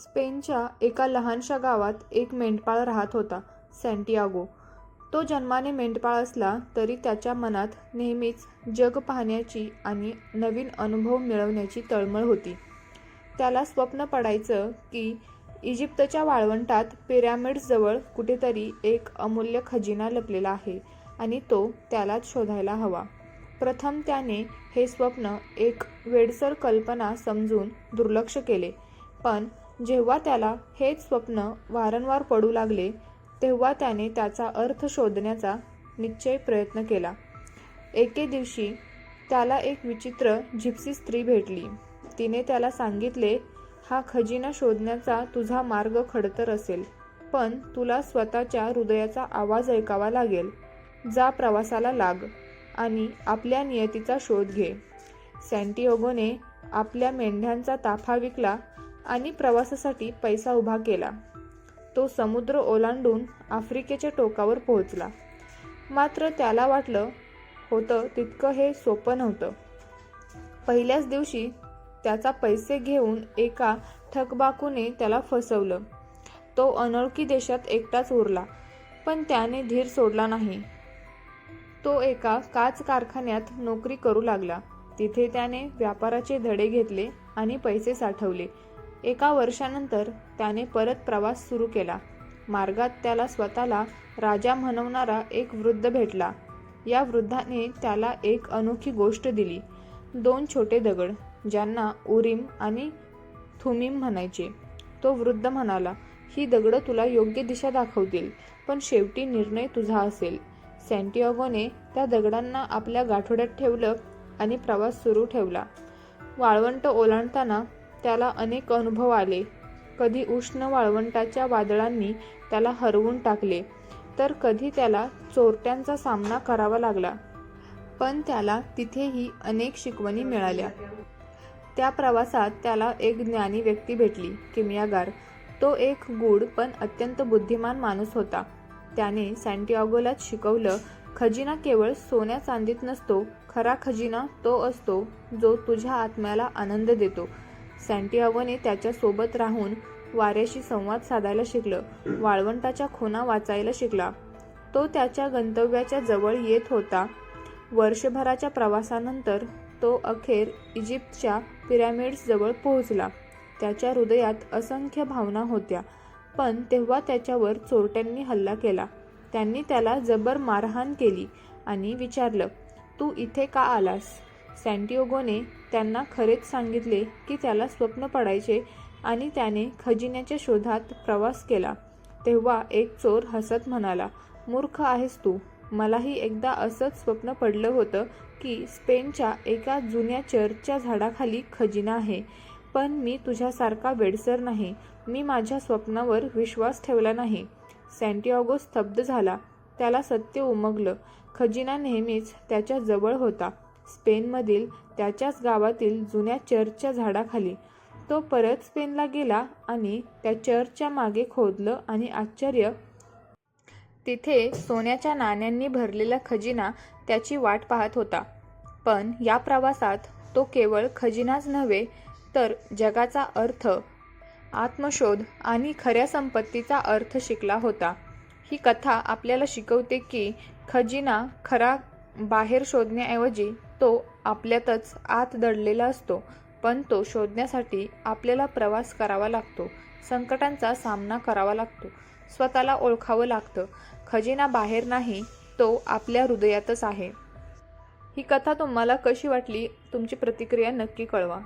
स्पेनच्या एका लहानशा गावात एक मेंढपाळ राहत होता सँटियागो तो जन्माने मेंढपाळ असला तरी त्याच्या मनात नेहमीच जग पाहण्याची आणि नवीन अनुभव मिळवण्याची तळमळ होती. त्याला स्वप्न पडायचं की इजिप्तच्या वाळवंटात पिरॅमिड्सजवळ कुठेतरी एक अमूल्य खजिना लपलेला आहे आणि तो त्यालाच शोधायला हवा. प्रथम त्याने हे स्वप्न एक वेडसर कल्पना समजून दुर्लक्ष केले पण जेव्हा त्याला हेच स्वप्न वारंवार पडू लागले तेव्हा त्याने त्याचा अर्थ शोधण्याचा निश्चय प्रयत्न केला. एके दिवशी त्याला एक विचित्र जिप्सी स्त्री भेटली. तिने त्याला सांगितले हा खजिना शोधण्याचा तुझा मार्ग खडतर असेल पण तुला स्वतःच्या हृदयाचा आवाज ऐकावा लागेल. जा प्रवासाला लाग आणि आपल्या नियतीचा शोध घे. सँटिओगोने आपल्या मेंढ्यांचा ताफा विकला आणि प्रवासासाठी पैसा उभा केला. तो समुद्र ओलांडून आफ्रिकेच्या टोकावर पोहोचला. मात्र त्याला वाटलं होतं तितकं हे सोपं नव्हतं. पहिल्याच दिवशी त्याचा पैसे घेऊन एका थकबाकूने त्याला फसवलं. तो अनोळखी देशात एकटाच उरला पण त्याने धीर सोडला नाही. तो एका काच कारखान्यात नोकरी करू लागला. तिथे त्याने व्यापाराचे धडे घेतले आणि पैसे साठवले. एका वर्षानंतर त्याने परत प्रवास सुरू केला. मार्गात त्याला स्वतःला राजा म्हणवणारा एक वृद्ध भेटला. या वृद्धाने त्याला एक अनोखी गोष्ट दिली. दोन छोटे दगड ज्यांना उरीम आणि थुमीम म्हणायचे. तो वृद्ध म्हणाला ही दगडं तुला योग्य दिशा दाखवतील पण शेवटी निर्णय तुझा असेल सँटियागोने त्या दगडांना आपल्या गाठोड्यात ठेवलं आणि प्रवास सुरू ठेवला. वाळवंट ओलांडताना त्याला अनेक अनुभव आले. कधी उष्ण वाळवंटाच्या वादळांनी त्याला हरवून टाकले तर कधी त्याला चोरट्यांचा सामना करावा लागला. पण त्याला तिथेही अनेक शिकवणी मिळाल्या. त्या प्रवासात त्याला एक ज्ञानी व्यक्ती भेटली किमियागार. तो एक गूढ पण अत्यंत बुद्धिमान माणूस होता. त्याने सँटियागोलाच शिकवलं खजिना केवळ सोन्या चांदीत नसतो खरा खजिना तो असतो जो तुझ्या आत्म्याला आनंद देतो. सँटियागोने त्याच्यासोबत राहून वाऱ्याशी संवाद साधायला शिकलं. वाळवंटाच्या खुना वाचायला शिकला. तो त्याच्या गंतव्याच्या जवळ येत होता. वर्षभराच्या प्रवासानंतर तो अखेर इजिप्तच्या पिरॅमिड्सजवळ पोहोचला. त्याच्या हृदयात असंख्य भावना होत्या पण तेव्हा त्याच्यावर चोरट्यांनी हल्ला केला. त्यांनी त्याला जबर मारहाण केली आणि विचारलं तू इथे का आलास? सँटिओगोने त्यांना खरेच सांगितले की त्याला स्वप्न पडायचे आणि त्याने खजिन्याच्या शोधात प्रवास केला. तेव्हा एक चोर हसत म्हणाला मूर्ख आहेस तू. मलाही एकदा असंच स्वप्न पडलं होतं की स्पेनच्या एका जुन्या चर्चच्या झाडाखाली खजिना आहे. पण मी तुझ्यासारखा वेडसर नाही. मी माझ्या स्वप्नावर विश्वास ठेवला नाही. सँटियागो स्तब्ध झाला. त्याला सत्य उमगलं. खजिना नेहमीच त्याच्याजवळ होता. स्पेनमधील त्याच्याच गावातील जुन्या चर्चच्या झाडाखाली. तो परत स्पेनला गेला आणि त्या चर्चच्या मागे खोदलं आणि आश्चर्य तिथे सोन्याच्या नाण्यांनी भरलेला खजिना त्याची वाट पाहत होता. पण या प्रवासात तो केवळ खजिनाच नव्हे तर जगाचा अर्थ आत्मशोध आणि खऱ्या संपत्तीचा अर्थ शिकला होता. ही कथा आपल्याला शिकवते की खजिना खरा बाहेर शोधण्याऐवजी तो आपल्यातच आत दडलेला असतो पण तो शोधण्यासाठी आपल्याला प्रवास करावा लागतो संकटांचा सामना करावा लागतो स्वतःला ओळखावं लागतं. खजिना बाहेर नाही तो आपल्या हृदयातच आहे. ही कथा तुम्हाला कशी वाटली तुमची प्रतिक्रिया नक्की कळवा.